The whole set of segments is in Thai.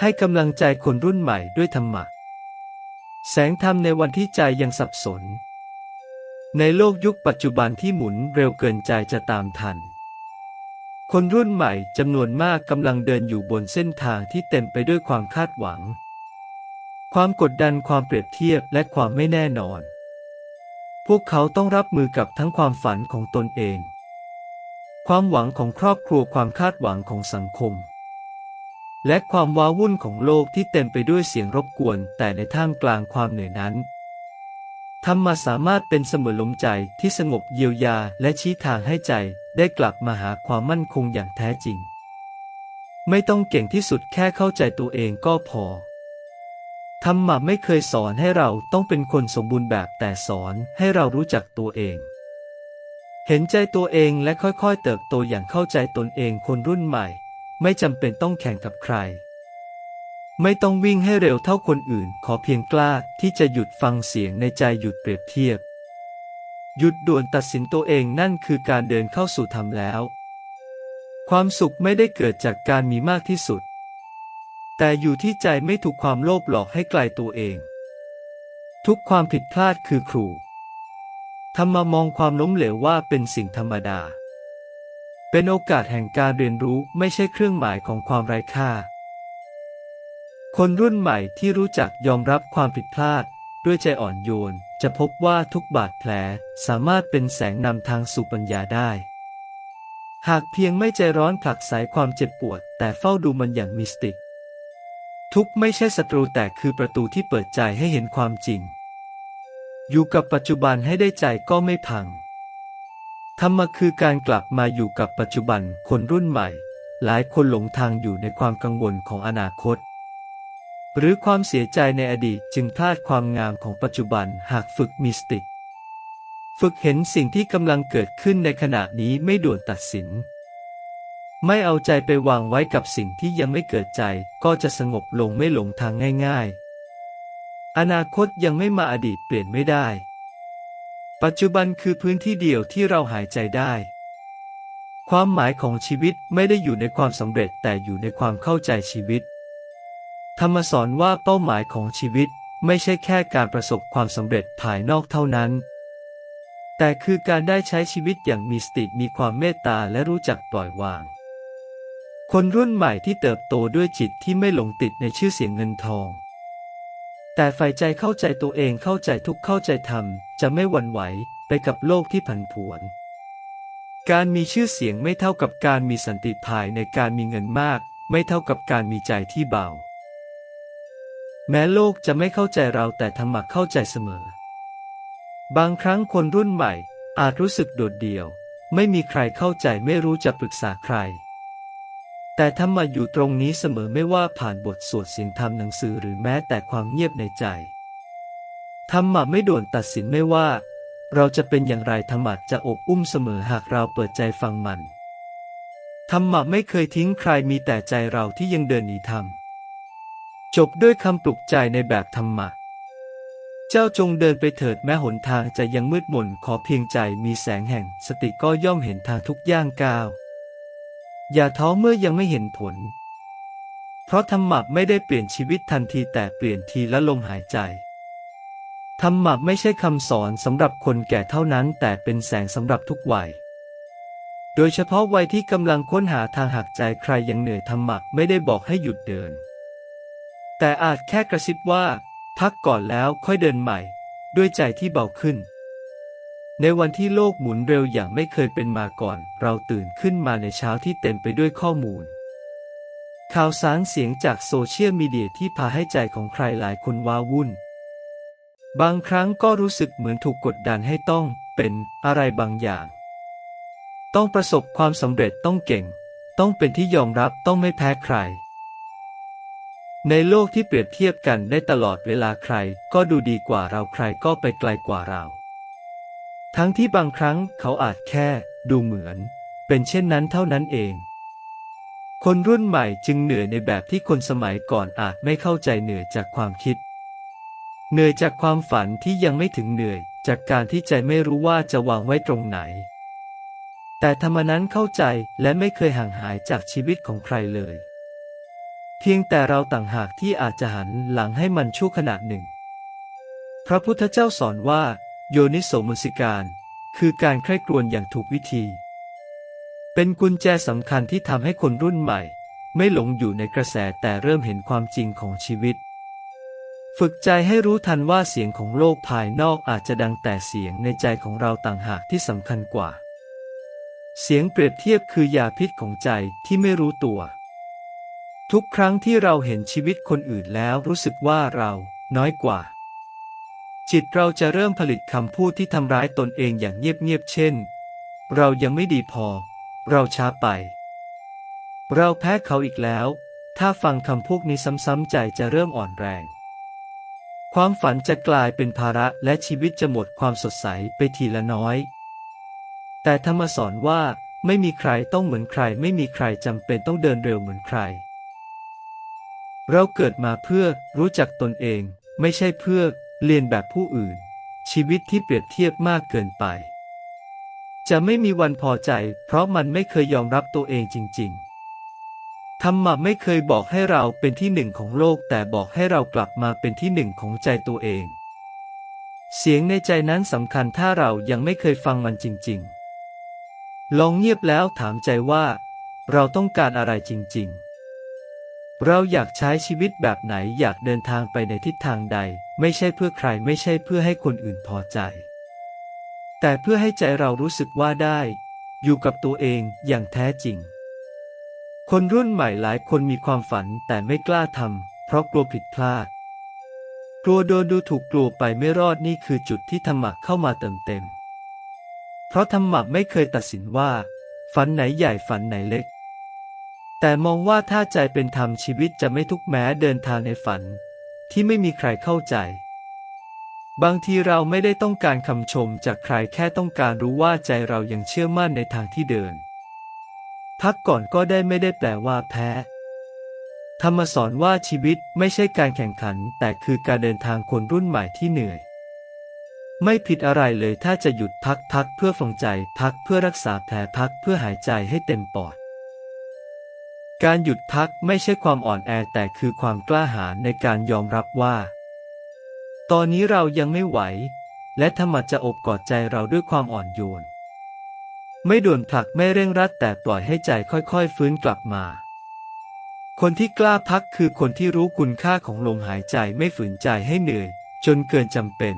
ให้กำลังใจคนรุ่นใหม่ด้วยธรรมะ แสงธรรมในวันที่ใจยังสับสน ในโลกยุคปัจจุบันที่หมุนเร็วเกินใจจะตามทัน คนรุ่นใหม่จำนวนมากกำลังเดินอยู่บนเส้นทางที่เต็มไปด้วยความคาดหวัง ความกดดันความเปรียบเทียบและความไม่แน่นอน พวกเขาต้องรับมือกับทั้งความฝันของตนเอง ความหวังของครอบครัวความคาดหวังของสังคม และความว้าวุ่นของโลกที่เต็มไปด้วยเสียงรบกวน แต่ในท่ามกลางความเหนื่อยนั้น ธรรมะสามารถเป็นเสมือนลมใจที่สงบเยียวยาและชี้ทางให้ใจได้กลับมาหาความมั่นคงอย่างแท้จริง ไม่ต้องเก่งที่สุดแค่เข้าใจตัวเองก็พอ ธรรมะไม่เคยสอนให้เราต้องเป็นคนสมบูรณ์แบบแต่สอนให้เรารู้จักตัวเอง เห็นใจตัวเองและค่อยๆ เติบโตอย่างเข้าใจตนเองคนรุ่นใหม่ ไม่จำเป็นต้องแข่งกับใคร ไม่ต้องวิ่งให้เร็วเท่าคนอื่น ขอเพียงกล้าที่จะหยุดฟังเสียงในใจหยุดเปรียบเทียบ หยุดด่วนตัดสินตัวเองนั่นคือการเดินเข้าสู่ธรรมแล้ว ความสุขไม่ได้เกิดจากการมีมากที่สุด แต่อยู่ที่ใจไม่ถูกความโลภหลอกให้ไกลตัวเอง ทุกความผิดพลาดคือครูทำมามองความล้มเหลวว่าเป็นสิ่งธรรมดา เป็นโอกาสแห่งการเรียนรู้ไม่ใช่เครื่องหมายของความไร้ค่า คนรุ่นใหม่ที่รู้จักยอมรับความผิดพลาด ด้วยใจอ่อนโยน จะพบว่าทุกบาดแผลสามารถเป็นแสงนำทางสู่ปัญญาได้ หากเพียงไม่ใจร้อนผลักสายความเจ็บปวด แต่เฝ้าดูมันอย่างมิสติกทุกไม่ใช่ศัตรูแต่คือประตูที่เปิดใจให้เห็นความจริง อยู่กับปัจจุบันให้ได้ใจก็ไม่พัง ธรรมะคือการกลับมาอยู่กับปัจจุบันคนรุ่นใหม่ หลายคนหลงทางอยู่ในความกังวลของอนาคต หรือความเสียใจในอดีตจึงพลาดความงามของปัจจุบันหากฝึกมิสติกฝึกเห็นสิ่งที่กำลังเกิดขึ้นในขณะนี้ไม่ด่วนตัดสิน ไม่เอาใจไปวางไว้กับสิ่งที่ยังไม่เกิดใจก็จะสงบลงไม่หลงทางง่าย ๆ อนาคตยังไม่มาอดีตเปลี่ยนไม่ได้ ปัจจุบันคือพื้นที่เดียวที่เราหายใจได้ ความหมายของชีวิตไม่ได้อยู่ในความสำเร็จแต่อยู่ในความเข้าใจชีวิต ธรรมสอนว่าเป้าหมายของชีวิตไม่ใช่แค่การประสบความสำเร็จภายนอกเท่านั้น แต่คือการได้ใช้ชีวิตอย่างมีสติมีความเมตตาและรู้จักปล่อยวาง คนรุ่นใหม่ที่เติบโตด้วยจิตที่ไม่หลงติดในชื่อเสียงเงินทอง แต่ใฝ่ใจเข้าใจตัวเองเข้าใจทุกเข้าใจธรรม จะไม่หวั่นไหวไปกับโลกที่ผันผวน การมีชื่อเสียงไม่เท่ากับการมีสันติภายในการมีเงินมาก ไม่เท่ากับการมีใจที่เบา แม้โลกจะไม่เข้าใจเราแต่ธรรมะเข้าใจเสมอ บางครั้งคนรุ่นใหม่อาจรู้สึกโดดเดี่ยว ไม่มีใครเข้าใจไม่รู้จะปรึกษาใคร แต่ธรรมะอยู่ตรงนี้เสมอไม่ว่าผ่านบทสวดเสียงธรรมหนังสือหรือแม้แต่ความเงียบในใจธรรมะไม่ด่วนตัดสินไม่ว่า เราจะเป็นอย่างไรธรรมะจะอบอุ้มเสมอหากเราเปิดใจฟังมันธรรมะไม่เคยทิ้งใครมีแต่ใจเราที่ยังเดินหนีธรรมจบด้วยคำปลุกใจในแบบธรรมะ เจ้าจงเดินไปเถิดแม้หนทางจะยังมืดมนขอเพียงใจมีแสงแห่งสติก็ย่อมเห็นทางทุกย่างก้าว อย่าท้อเมื่อยังไม่เห็นผล เพราะธรรมะไม่ได้เปลี่ยนชีวิตทันทีแต่เปลี่ยนทีละลมหายใจ ธรรมะไม่ใช่คำสอนสำหรับคนแก่เท่านั้น แต่เป็นแสงสำหรับทุกวัย โดยเฉพาะวัยที่กำลังค้นหาทางหักใจใครยังเหนื่อยธรรมะไม่ได้บอกให้หยุดเดิน แต่อาจแค่กระซิบว่า พักก่อนแล้วค่อยเดินใหม่ ด้วยใจที่เบาขึ้น ในวันที่โลกหมุนเร็วอย่างไม่เคยเป็นมาก่อน เราตื่นขึ้นมาในเช้าที่เต็มไปด้วยข้อมูล ข่าวสารเสียงจากโซเชียลมีเดียที่พาให้ใจของใครหลายคนว้าวุ่น บางครั้งก็รู้สึกเหมือนถูกกดดันให้ต้องเป็นอะไรบางอย่าง ต้องประสบความสำเร็จต้องเก่ง ต้องเป็นที่ยอมรับต้องไม่แพ้ใคร ในโลกที่เปรียบเทียบกันได้ตลอดเวลาใคร ก็ดูดีกว่าเราใครก็ไปไกลกว่าเรา ทั้งที่บางครั้งเขาอาจแค่ดูเหมือน เป็นเช่นนั้นเท่านั้นเอง คนรุ่นใหม่จึงเหนื่อยในแบบที่คนสมัยก่อนอาจไม่เข้าใจเหนื่อยจากความคิด เหนื่อยจากความฝันที่ยังไม่ถึงเหนื่อย จากการที่ใจไม่รู้ว่าจะวางไว้ตรงไหน แต่ธรรมนั้นเข้าใจและไม่เคยห่างหายจากชีวิตของใครเลย เพียงแต่เราต่างหากที่อาจจะหันหลังให้มันชั่วขณะหนึ่ง พระพุทธเจ้าสอนว่า โยนิโสมนสิการ คือการใคร่ครวญอย่างถูกวิธี เป็นกุญแจสำคัญที่ทำให้คนรุ่นใหม่ ไม่หลงอยู่ในกระแสแต่เริ่มเห็นความจริงของชีวิต ฝึกใจให้รู้ทันว่าเสียงของโลกภายนอกอาจจะดังแต่เสียงในใจของเราต่างหากที่สำคัญกว่า เสียงเปรียบเทียบคือยาพิษของใจที่ไม่รู้ตัว ทุกครั้งที่เราเห็นชีวิตคนอื่นแล้วรู้สึกว่าเราน้อยกว่า จิตเราจะเริ่มผลิตคำพูดที่ทำร้ายตนเองอย่างเงียบๆเช่น เรายังไม่ดีพอ เราช้าไป เราแพ้เขาอีกแล้ว ถ้าฟังคำพวกนี้ซ้ำๆใจจะเริ่มอ่อนแรง ความฝันจะกลายเป็นภาระและชีวิตจะหมดความสดใสไปทีละน้อย แต่ธรรมสอนว่าไม่มีใครต้องเหมือนใคร ไม่มีใครจำเป็นต้องเดินเร็วเหมือนใคร เราเกิดมาเพื่อรู้จักตนเอง ไม่ใช่เพื่อ เรียนแบบผู้อื่น ชีวิตที่เปรียบเทียบมากเกินไป จะไม่มีวันพอใจ เพราะมันไม่เคยยอมรับตัวเองจริง ๆ ธรรมะไม่เคยบอกให้เราเป็นที่หนึ่งของโลก แต่บอกให้เรากลับมาเป็นที่หนึ่งของใจตัวเอง เสียงในใจนั้นสำคัญถ้าเรายังไม่เคยฟังมันจริง ๆ ลองเงียบแล้วถามใจว่า เราต้องการอะไรจริง ๆ เราอยากใช้ชีวิตแบบไหนอยากเดินทางไปในทิศทางใด ไม่ใช่เพื่อใครไม่ใช่เพื่อให้คนอื่นพอใจ แต่เพื่อให้ใจเรารู้สึกว่าได้ อยู่กับตัวเองอย่างแท้จริง คนรุ่นใหม่หลายคนมีความฝันแต่ไม่กล้าทำเพราะกลัวผิดพลาด กลัวโดนดูถูกกลัวไปไม่รอดนี่คือจุดที่ธรรมะเข้ามาเติมเต็ม เพราะธรรมะไม่เคยตัดสินว่า ฝันไหนใหญ่ฝันไหนเล็ก แต่มองว่าถ้าใจเป็นธรรมชีวิตจะไม่ทุกแม้เดินทางในฝัน ที่ไม่มีใครเข้าใจ บางทีเราไม่ได้ต้องการคำชมจากใครแค่ต้องการรู้ว่าใจเรายังเชื่อมั่นในทางที่เดิน พักก่อนก็ได้ไม่ได้แปลว่าแพ้ ธรรมสอนว่าชีวิตไม่ใช่การแข่งขัน แต่คือการเดินทางคนรุ่นใหม่ที่เหนื่อย ไม่ผิดอะไรเลยถ้าจะหยุดพักพักเพื่อฝังใจ พักเพื่อรักษาแผลพักเพื่อหายใจให้เต็มปอด การหยุดพักไม่ใช่ความอ่อนแอแต่คือความกล้าหาญในการยอมรับว่า ตอนนี้เรายังไม่ไหว และธรรมะจะอบกอดใจเราด้วยความอ่อนโยน ไม่ด่วนผลักไม่เร่งรัดแต่ปล่อยให้ใจค่อยๆ ฟื้นกลับมา คนที่กล้าพักคือคนที่รู้คุณค่าของลมหายใจไม่ฝืนใจให้เหนื่อย จนเกินจำเป็น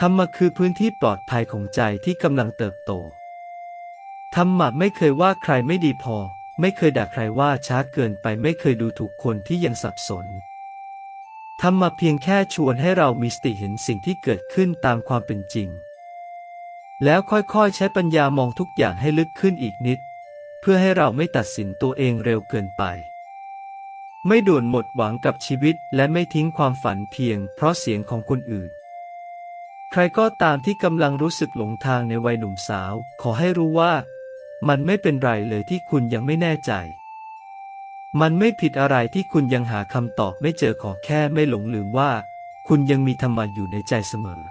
ธรรมะคือพื้นที่ปลอดภัยของใจที่กำลังเติบโตธรรมะไม่เคยว่าใครไม่ดีพอ ไม่เคยด่าใครว่าช้าเกินไปไม่เคยดูถูกคนที่ยังสับสนธรรมะเพียงแค่ชวนให้เรามีสติเห็นสิ่งที่เกิดขึ้นตามความเป็นจริง แล้วค่อยๆ ใช้ปัญญามองทุกอย่างให้ลึกขึ้นอีกนิด เพื่อให้เราไม่ตัดสินตัวเองเร็วเกินไป ไม่ด่วนหมดหวังกับชีวิตและไม่ทิ้งความฝันเพียงเพราะเสียงของคนอื่น ใครก็ตามที่กำลังรู้สึกหลงทางในวัยหนุ่มสาว ขอให้รู้ว่า มันไม่เป็นไรเลยที่คุณยังไม่แน่ใจ มันไม่ผิดอะไรที่คุณยังหาคำตอบไม่เจอขอแค่ไม่หลงลืมว่า คุณยังมีธรรมะอยู่ในใจเสมอ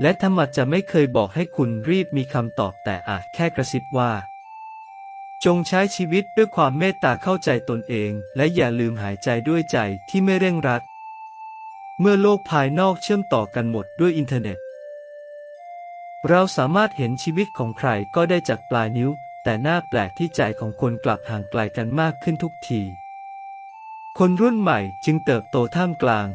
และธรรมะจะไม่เคยบอกให้คุณรีบมีคำตอบแต่อาจแค่กระซิบว่า จงใช้ชีวิตด้วยความเมตตาเข้าใจตนเอง และอย่าลืมหายใจด้วยใจที่ไม่เร่งรัด เมื่อโลกภายนอกเชื่อมต่อกันหมดด้วยอินเทอร์เน็ต เราสามารถเห็นชีวิตของใครก็ได้จากปลายนิ้ว แต่หน้าแปลกที่ใจของคนกลับห่างไกลกันมากขึ้นทุกที คนรุ่นใหม่จึงเติบโตท่ามกลาง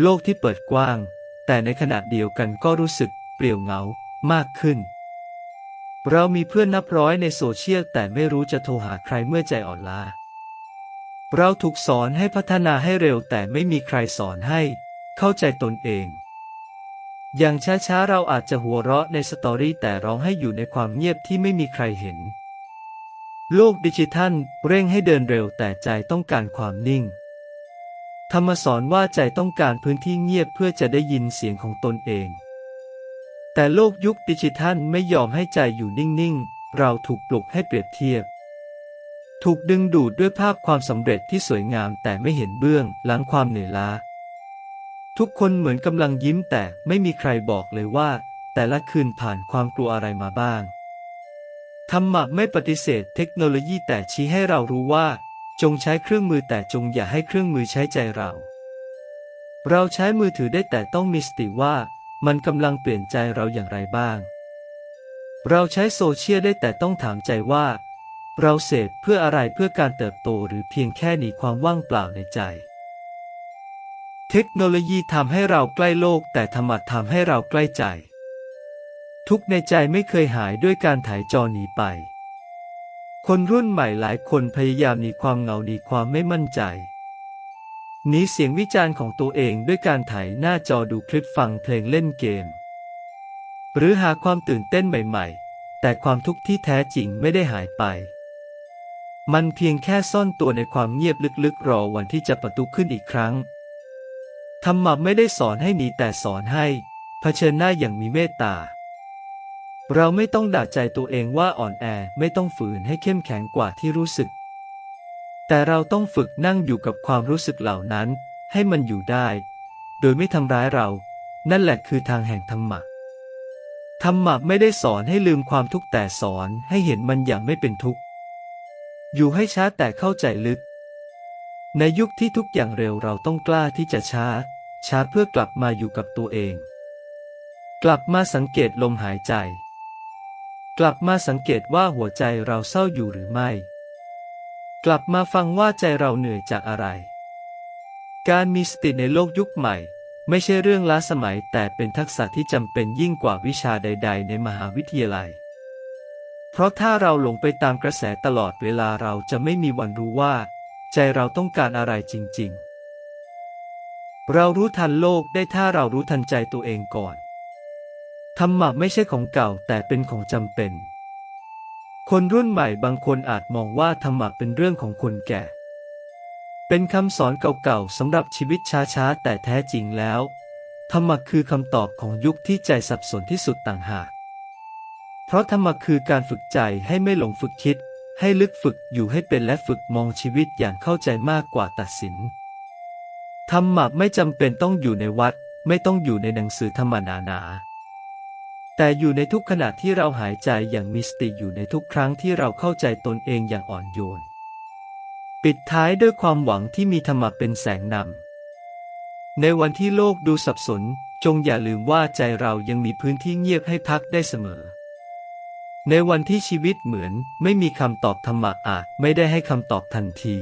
โลกที่เปิดกว้าง แต่ในขณะเดียวกันก็รู้สึกเปลี่ยวเหงามากขึ้น เรามีเพื่อนนับร้อยในโซเชียลแต่ไม่รู้จะโทรหาใครเมื่อใจอ่อนล้า เราถูกสอนให้พัฒนาให้เร็วแต่ไม่มีใครสอนให้ เข้าใจตนเอง อย่างช้าๆเราอาจจะหัวเราะในสตอรี่แต่ร้องให้อยู่ในความเงียบที่ไม่มีใครเห็น โลกดิจิทัลเร่งให้เดินเร็วแต่ใจต้องการความนิ่ง ธรรมสอนว่าใจต้องการพื้นที่เงียบเพื่อจะได้ยินเสียงของตนเอง แต่โลกยุคดิจิทัลไม่ยอมให้ใจอยู่นิ่งๆ เราถูกปลุกให้เปรียบเทียบ ถูกดึงดูดด้วยภาพความสำเร็จที่สวยงามแต่ไม่เห็นเบื้องหลังความเหนื่อยล้า ทุกคนเหมือนกำลังยิ้มแต่ไม่มีใครบอกเลยว่า แต่ละคืนผ่านความกลัวอะไรมาบ้างธรรมะไม่ปฏิเสธเทคโนโลยีแต่ชี้ให้เรารู้ว่า จงใช้เครื่องมือแต่จงอย่าให้เครื่องมือใช้ใจเรา เราใช้มือถือได้แต่ต้องมีสติว่า มันกำลังเปลี่ยนใจเราอย่างไรบ้าง เราใช้โซเชียลได้แต่ต้องถามใจว่า เราเสพเพื่ออะไรเพื่อการเติบโตหรือเพียงแค่หนีความว่างเปล่าในใจ เทคโนโลยีทำให้เราใกล้โลก แต่ธรรมะทำให้เราใกล้ใจ ทุกในใจไม่เคยหายด้วยการถ่ายจอหนีไป คนรุ่นใหม่หลายคนพยายามหนีความเหงาหนีความไม่มั่นใจหนีเสียงวิจารณ์ของตัวเองด้วยการถ่ายหน้าจอดูคลิปฟังเพลงเล่นเกม หรือหาความตื่นเต้นใหม่ๆ แต่ความทุกข์ที่แท้จริงไม่ได้หายไป มันเพียงแค่ซ่อนตัวในความเงียบลึกๆ รอวันที่จะประตุขึ้นอีกครั้ง ธรรมะไม่ได้สอนให้หนีแต่สอนให้ เผชิญหน้าอย่างมีเมตตา เราไม่ต้องด่าใจตัวเองว่าอ่อนแอไม่ต้องฝืนให้เข้มแข็งกว่าที่รู้สึก แต่เราต้องฝึกนั่งอยู่กับความรู้สึกเหล่านั้น ให้มันอยู่ได้ โดยไม่ทำร้ายเรา นั่นแหละคือทางแห่งธรรมะธรรมะไม่ได้สอนให้ลืมความทุกข์แต่สอนให้เห็นมันอย่างไม่เป็นทุกข์ อยู่ให้ช้าแต่เข้าใจลึก ในยุคที่ทุกอย่างเร็วเราต้องกล้าที่จะช้า ช้าเพื่อกลับมาอยู่กับตัวเอง กลับมาสังเกตลมหายใจ กลับมาสังเกตว่าหัวใจเราเศร้าอยู่หรือไม่ กลับมาฟังว่าใจเราเหนื่อยจากอะไร การมีสติในโลกยุคใหม่ ไม่ใช่เรื่องล้าสมัยแต่เป็นทักษะที่จำเป็นยิ่งกว่าวิชาใด ๆ ในมหาวิทยาลัย เพราะถ้าเราหลงไปตามกระแสตลอดเวลาเราจะไม่มีวันรู้ว่า ใจเราต้องการอะไรจริง ๆ เรารู้ทันโลกได้ถ้าเรารู้ทันใจตัวเองก่อน ธรรมะไม่ใช่ของเก่าแต่เป็นของจำเป็น คนรุ่นใหม่บางคนอาจมองว่าธรรมะเป็นเรื่องของคนแก่ เป็นคำสอนเก่าๆสำหรับชีวิตช้าๆ แต่แท้จริงแล้ว ธรรมะคือคำตอบของยุคที่ใจสับสนที่สุดต่างหาก เพราะธรรมะคือการฝึกใจให้ไม่หลงฝึกคิด ให้ลึกฝึกอยู่ให้เป็นและฝึกมองชีวิตอย่างเข้าใจมากกว่าตัดสินธรรมะไม่จำเป็นต้องอยู่ในวัด ไม่ต้องอยู่ในหนังสือธรรมนานา แต่อยู่ในทุกขณะที่เราหายใจอย่างมีสติอยู่ในทุกครั้งที่เราเข้าใจตนเองอย่างอ่อนโยน ปิดท้ายด้วยความหวังที่มีธรรมะเป็นแสงนำ ในวันที่โลกดูสับสน จงอย่าลืมว่าใจเรายังมีพื้นที่เงียบให้พักได้เสมอ ในวันที่ชีวิตเหมือนไม่มีคำตอบธรรมะอาจไม่ได้ให้คำตอบทันที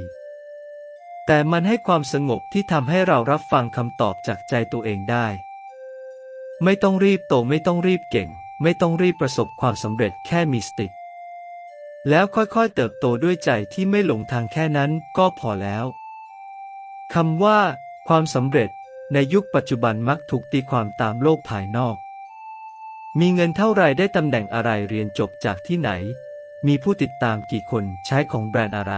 แต่มันให้ความสงบที่ทำให้เรารับฟังคำตอบจากใจตัวเองได้ ไม่ต้องรีบโตไม่ต้องรีบเก่ง ไม่ต้องรีบประสบความสำเร็จแค่มีสติแล้วค่อยๆเติบโตด้วยใจที่ไม่หลงทางแค่นั้นก็พอแล้วคำว่า ความสำเร็จในยุคปัจจุบันมักถูกตีความตามโลกภายนอก มีเงินเท่าไรได้ตำแหน่งอะไรเรียนจบจากที่ไหน มีผู้ติดตามกี่คนใช้ของแบรนด์อะไร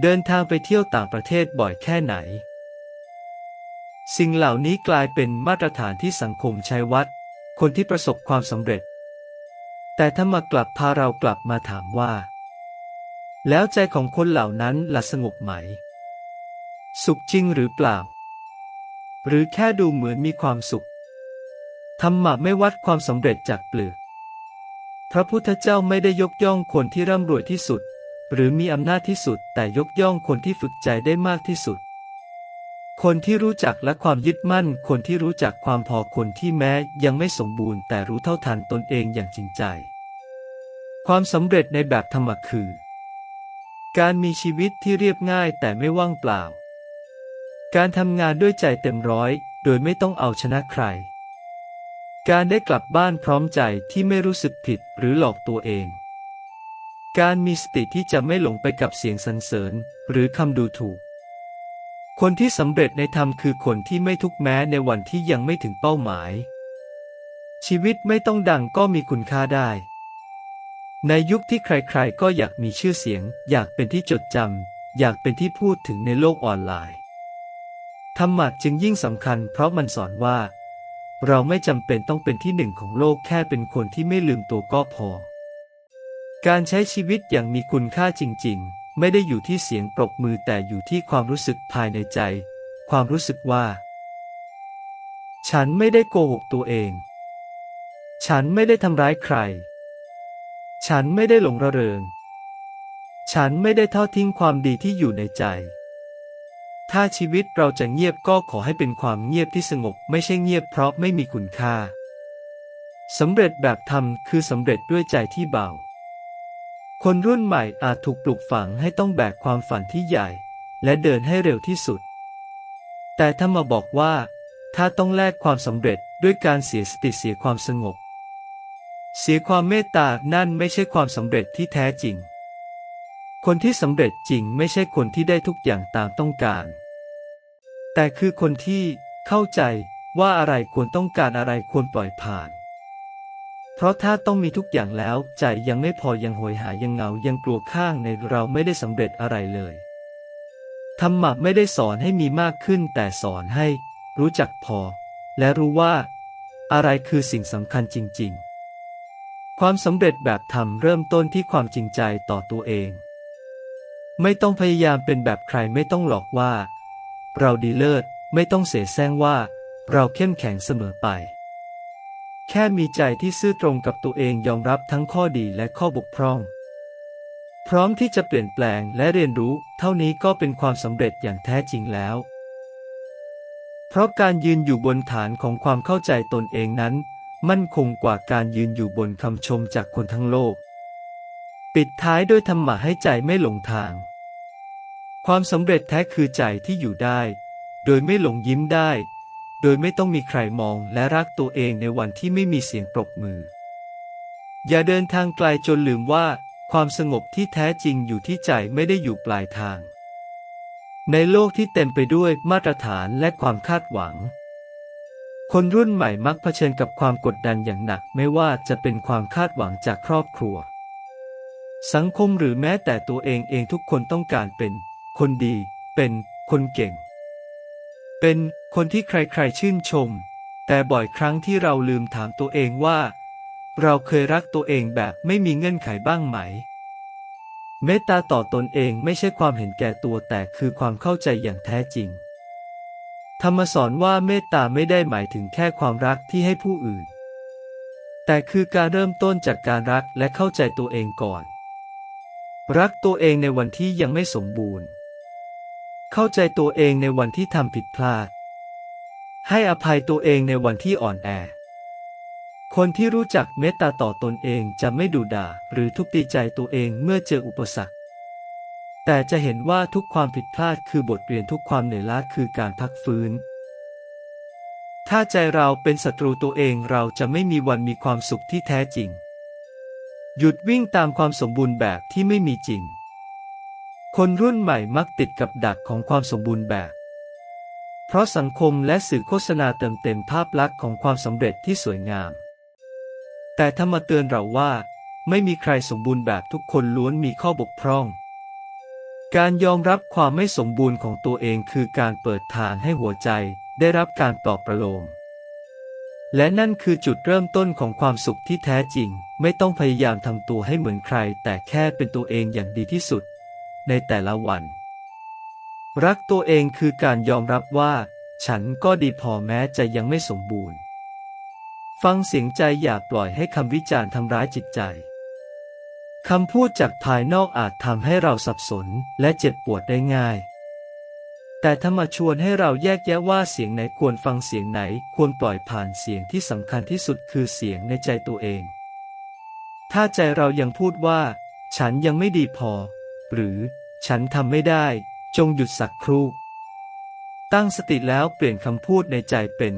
เดินทางไปเที่ยวต่างประเทศบ่อยแค่ไหน สิ่งเหล่านี้กลายเป็นมาตรฐานที่สังคมใช้วัด คนที่ประสบความสำเร็จ แต่ถ้ามากลับพาเรากลับมาถามว่า แล้วใจของคนเหล่านั้นล่ะสงบไหม สุขจริงหรือเปล่า หรือแค่ดูเหมือนมีความสุข ธรรมะไม่วัดความสำเร็จจากเปลือก พระพุทธเจ้าไม่ได้ยกย่องคนที่ร่ำรวยที่สุด หรือมีอำนาจที่สุด แต่ยกย่องคนที่ฝึกใจได้มากที่สุด คนที่รู้จักและความยึดมั่น คนที่รู้จักความพอคนที่แม้ยังไม่สมบูรณ์ แต่รู้เท่าทันตนเองอย่างจริงใจ ความสำเร็จในแบบธรรมะคือ การมีชีวิตที่เรียบง่ายแต่ไม่ว่างเปล่า การทำงานด้วยใจเต็มร้อย โดยไม่ต้องเอาชนะใคร การได้กลับบ้านพร้อมใจที่ไม่รู้สึกผิดหรือหลอกตัวเอง การมีสติที่จะไม่หลงไปกับเสียงสรรเสริญ หรือคำดูถูก คนที่สำเร็จในธรรมคือคนที่ไม่ทุกแม้ในวันที่ยังไม่ถึงเป้าหมาย ชีวิตไม่ต้องดังก็มีคุณค่าได้ ในยุคที่ใครๆ ก็อยากมีชื่อเสียง อยากเป็นที่จดจำอยากเป็นที่พูดถึงในโลกออนไลน์ธรรมะจึงยิ่งสำคัญเพราะมันสอนว่า เราไม่จำเป็นต้องเป็นที่หนึ่งของโลกแค่เป็นคนที่ไม่ลืมตัวก็พอ การใช้ชีวิตอย่างมีคุณค่าจริง ๆ ไม่ได้อยู่ที่เสียงปรบมือแต่อยู่ที่ความรู้สึกภายในใจ ความรู้สึกว่า ฉันไม่ได้โกหกตัวเอง ฉันไม่ได้ทำร้ายใคร ฉันไม่ได้หลงระเริง ฉันไม่ได้ทอดทิ้งความดีที่อยู่ในใจ ถ้าชีวิตเราจะเงียบก็ขอให้เป็นความเงียบที่สงบไม่ใช่เงียบเพราะไม่มีคุณค่าสำเร็จแบบธรรมคือสำเร็จด้วยใจที่เบา คนรุ่นใหม่อาจถูกปลูกฝังให้ต้องแบกความฝันที่ใหญ่ และเดินให้เร็วที่สุด แต่ถ้ามาบอกว่า ถ้าต้องแลกความสำเร็จด้วยการเสียสติเสียความสงบ เสียความเมตตานั่นไม่ใช่ความสำเร็จที่แท้จริง คนที่สำเร็จจริงไม่ใช่คนที่ได้ทุกอย่างตามต้องการ แต่คือคนที่เข้าใจว่าอะไรควรต้องการอะไรควรปล่อยผ่าน เพราะถ้าต้องมีทุกอย่างแล้วใจยังไม่พอยังโหยหายังเหงายังกลัวข้างในเราไม่ได้สำเร็จอะไรเลยธรรมะไม่ได้สอนให้มีมากขึ้นแต่สอนให้รู้จักพอ และรู้ว่า อะไรคือสิ่งสำคัญจริง ๆ ความสำเร็จแบบธรรมเริ่มต้นที่ความจริงใจต่อตัวเอง ไม่ต้องพยายามเป็นแบบใครไม่ต้องหลอกว่า เราดีเลิศไม่ต้องเสแสร้งว่า เราเข้มแข็งเสมอไป แค่มีใจที่ซื่อตรงกับตัวเองยอมรับทั้งข้อดีและข้อบกพร่อง พร้อมที่จะเปลี่ยนแปลงและเรียนรู้ เท่านี้ก็เป็นความสำเร็จอย่างแท้จริงแล้ว เพราะการยืนอยู่บนฐานของความเข้าใจตนเองนั้น มั่นคงกว่าการยืนอยู่บนคำชมจากคนทั้งโลก ปิดท้ายด้วยธรรมะให้ใจไม่หลงทาง ความสำเร็จแท้คือใจที่อยู่ได้ โดยไม่หลงยิ้มได้ โดยไม่ต้องมีใครมองและรักตัวเองในวันที่ไม่มีเสียงปรบมือ อย่าเดินทางไกลจนลืมว่า ความสงบที่แท้จริงอยู่ที่ใจไม่ได้อยู่ปลายทาง ในโลกที่เต็มไปด้วยมาตรฐานและความคาดหวัง คนรุ่นใหม่มักเผชิญกับความกดดันอย่างหนักไม่ว่าจะเป็นความคาดหวังจากครอบครัว สังคมหรือแม้แต่ตัวเองเองทุกคนต้องการเป็น คนดี เป็นคนเก่ง เป็นคนที่ใครๆชื่นชม แต่บ่อยครั้งที่เราลืมถามตัวเองว่า เราเคยรักตัวเองแบบไม่มีเงื่อนไขบ้างไหม เมตตาต่อตนเองไม่ใช่ความเห็นแก่ตัวแต่คือความเข้าใจอย่างแท้จริง ธรรมสอนว่าเมตตาไม่ได้หมายถึงแค่ความรักที่ให้ผู้อื่น แต่คือการเริ่มต้นจากการรักและเข้าใจตัวเองก่อน รักตัวเองในวันที่ยังไม่สมบูรณ์ เข้าใจตัวเองในวันที่ทำผิดพลาด ให้อภัยตัวเองในวันที่อ่อนแอ คนที่รู้จักเมตตาต่อตนเองจะไม่ดุด่าหรือทุบตีใจตัวเองเมื่อเจออุปสรรค แต่จะเห็นว่าทุกความผิดพลาดคือบทเรียนทุกความเหนื่อยล้าคือการพักฟื้น ถ้าใจเราเป็นศัตรูตัวเองเราจะไม่มีวันมีความสุขที่แท้จริง หยุดวิ่งตามความสมบูรณ์แบบที่ไม่มีจริง คนรุ่นใหม่มักติดกับดักของความสมบูรณ์แบบ เพราะสังคมและสื่อโฆษณาเติมเต็มภาพลักษณ์ของความสำเร็จที่สวยงาม แต่ถ้ามาเตือนเราว่า ไม่มีใครสมบูรณ์แบบทุกคนล้วนมีข้อบกพร่อง การยอมรับความไม่สมบูรณ์ของตัวเองคือการเปิดทางให้หัวใจได้รับการปลอบประโลม และนั่นคือจุดเริ่มต้นของความสุขที่แท้จริง ไม่ต้องพยายามทำตัวให้เหมือนใคร แต่แค่เป็นตัวเองอย่างดีที่สุด ในแต่ละวัน รักตัวเองคือการยอมรับว่า ฉันก็ดีพอแม้จะยังไม่สมบูรณ์ ฟังเสียงใจอย่าปล่อยให้คำวิจารณ์ทำร้ายจิตใจคำพูดจากภายนอกอาจทำให้เราสับสนและเจ็บปวดได้ง่าย แต่ถ้ามาชวนให้เราแยกแยะว่าเสียงไหนควรฟังเสียงไหน ควรปล่อยผ่านเสียงที่สำคัญที่สุดคือเสียงในใจตัวเอง ถ้าใจเรายังพูดว่า ฉันยังไม่ดีพอ หรือ ฉันทำไม่ได้ จงหยุดสักครู่ ตั้งสติแล้วเปลี่ยนคำพูดในใจเป็น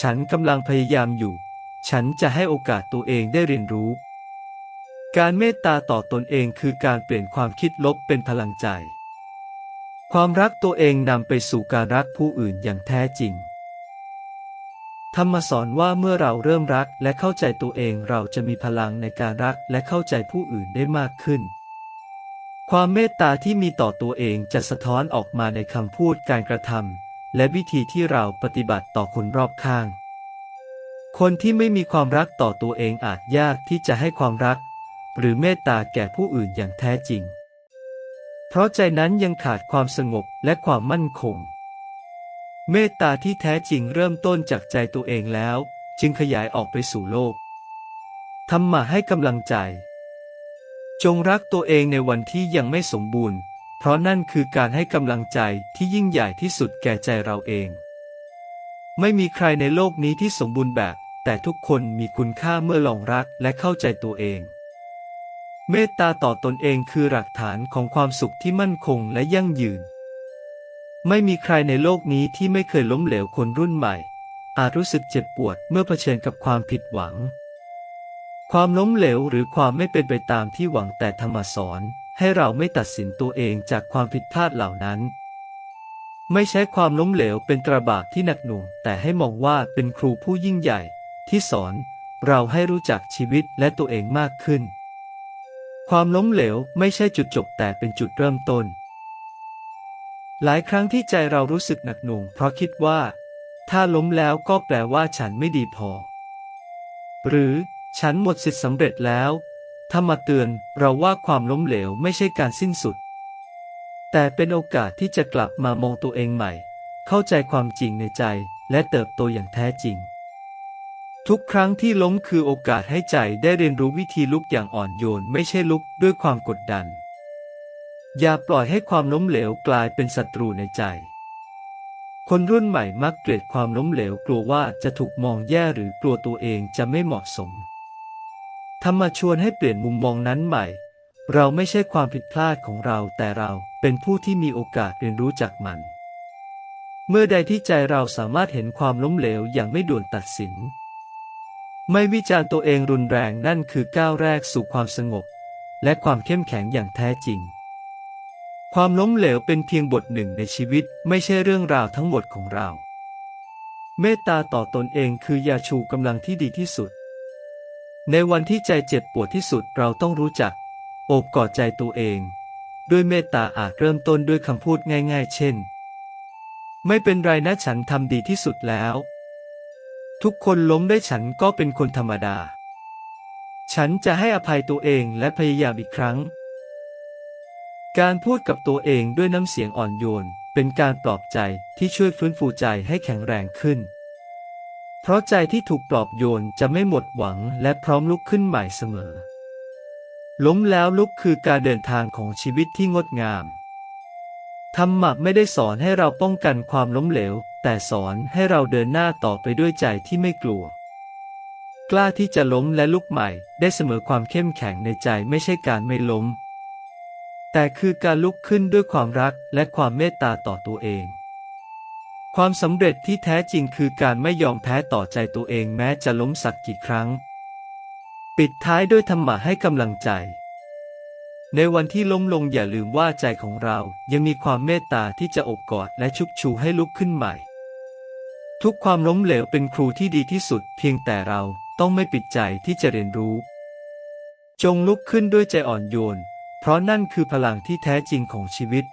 ฉันกำลังพยายามอยู่ ฉันจะให้โอกาสตัวเองได้เรียนรู้ การเมตตาต่อตนเองคือการเปลี่ยนความคิดลบเป็นพลังใจ ความรักตัวเองนำไปสู่การรักผู้อื่นอย่างแท้จริง ธรรมสอนว่าเมื่อเราเริ่มรักและเข้าใจตัวเองเราจะมีพลังในการรักและเข้าใจผู้อื่นได้มากขึ้น ความเมตตาที่มีต่อตัวเองจะสะท้อนออกมาในคำพูดการกระทำและวิธีที่เราปฏิบัติต่อคนรอบข้าง คนที่ไม่มีความรักต่อตัวเองอาจยากที่จะให้ความรัก หรือเมตตาแก่ผู้อื่นอย่างแท้จริง เพราะใจนั้นยังขาดความสงบและความมั่นคง เมตตาที่แท้จริงเริ่มต้นจากใจตัวเองแล้ว จึงขยายออกไปสู่โลกธรรมะให้กำลังใจ จงรักตัวเองในวันที่ยังไม่สมบูรณ์ เพราะนั่นคือการให้กำลังใจที่ยิ่งใหญ่ที่สุดแก่ใจเราเอง ไม่มีใครในโลกนี้ที่สมบูรณ์แบบ แต่ทุกคนมีคุณค่าเมื่อลองรักและเข้าใจตัวเอง เมตตาต่อตนเองคือหลักฐานของความสุขที่มั่นคงและยั่งยืน ไม่มีใครในโลกนี้ที่ไม่เคยล้มเหลวคนรุ่นใหม่ อาจรู้สึกเจ็บปวดเมื่อเผชิญกับความผิดหวัง ความล้มเหลวหรือความไม่เป็นไปตามที่หวังแต่ธรรมสอนให้เราไม่ตัดสินตัวเองจากความผิดพลาดเหล่านั้น ไม่ใช้ความล้มเหลวเป็นตราบากที่หนักหน่วงแต่ให้มองว่าเป็นครูผู้ยิ่งใหญ่ ที่สอนเราให้รู้จักชีวิตและตัวเองมากขึ้น ความล้มเหลวไม่ใช่จุดจบแต่เป็นจุดเริ่มต้น หลายครั้งที่ใจเรารู้สึกหนักหน่วงเพราะคิดว่า ถ้าล้มแล้วก็แปลว่าฉันไม่ดีพอ หรือฉันหมดสิทธิ์สำเร็จแล้วถ้ามาเตือนเราว่าความล้มเหลวไม่ใช่การสิ้นสุด แต่เป็นโอกาสที่จะกลับมามองตัวเองใหม่ เข้าใจความจริงในใจและเติบโตอย่างแท้จริง ทุกครั้งที่ล้มคือโอกาสให้ใจได้เรียนรู้วิธีลุกอย่างอ่อนโยนไม่ใช่ลุกด้วยความกดดัน อย่าปล่อยให้ความล้มเหลวกลายเป็นศัตรูในใจ คนรุ่นใหม่มักเกลียดความล้มเหลวกลัวว่าจะถูกมองแย่หรือกลัวตัวเองจะไม่เหมาะสมทำมาชวนให้เปลี่ยนมุมมองนั้นใหม่ เราไม่ใช่ความผิดพลาดของเราแต่เราเป็นผู้ที่มีโอกาสเรียนรู้จากมัน เมื่อใดที่ใจเราสามารถเห็นความล้มเหลวอย่างไม่ด่วนตัดสิน ไม่วิจารณ์ตัวเองรุนแรงนั่นคือก้าวแรกสู่ความสงบ และความเข้มแข็งอย่างแท้จริง ความล้มเหลวเป็นเพียงบทหนึ่งในชีวิตไม่ใช่เรื่องราวทั้งหมดของเรา เมตตาต่อตนเองคือยาชูกำลังที่ดีที่สุด ในวันที่ใจเจ็บปวดที่สุดเราต้องรู้จัก โอบกอดใจตัวเอง ด้วยเมตตาอาจเริ่มต้นด้วยคำพูดง่าย ๆ เช่น ไม่เป็นไรนะฉันทำดีที่สุดแล้ว ทุกคนล้มได้ฉันก็เป็นคนธรรมดา ฉันจะให้อภัยตัวเองและพยายามอีกครั้ง การพูดกับตัวเองด้วยน้ำเสียงอ่อนโยน เป็นการปลอบใจที่ช่วยฟื้นฟูใจให้แข็งแรงขึ้น เพราะใจที่ถูกปลอบโยนจะไม่หมดหวังและพร้อมลุกขึ้นใหม่เสมอ ล้มแล้วลุกคือการเดินทางของชีวิตที่งดงามธรรมะไม่ได้สอนให้เราป้องกันความล้มเหลว แต่สอนให้เราเดินหน้าต่อไปด้วยใจที่ไม่กลัว กล้าที่จะล้มและลุกใหม่ได้เสมอความเข้มแข็งในใจไม่ใช่การไม่ล้ม แต่คือการลุกขึ้นด้วยความรักและความเมตตาต่อตัวเอง ความสำเร็จที่แท้จริงคือการไม่ยอมแพ้ต่อใจตัวเองแม้จะล้มสักกี่ครั้ง ปิดท้ายด้วยธรรมะให้กำลังใจในวันที่ล้มลงอย่าลืมว่าใจของเรายังมีความเมตตาที่จะอบกอดและชุบชูให้ลุกขึ้นใหม่ ทุกความล้มเหลวเป็นครูที่ดีที่สุด เพียงแต่เราต้องไม่ปิดใจที่จะเรียนรู้ จงลุกขึ้นด้วยใจอ่อนโยน เพราะนั่นคือพลังที่แท้จริงของชีวิต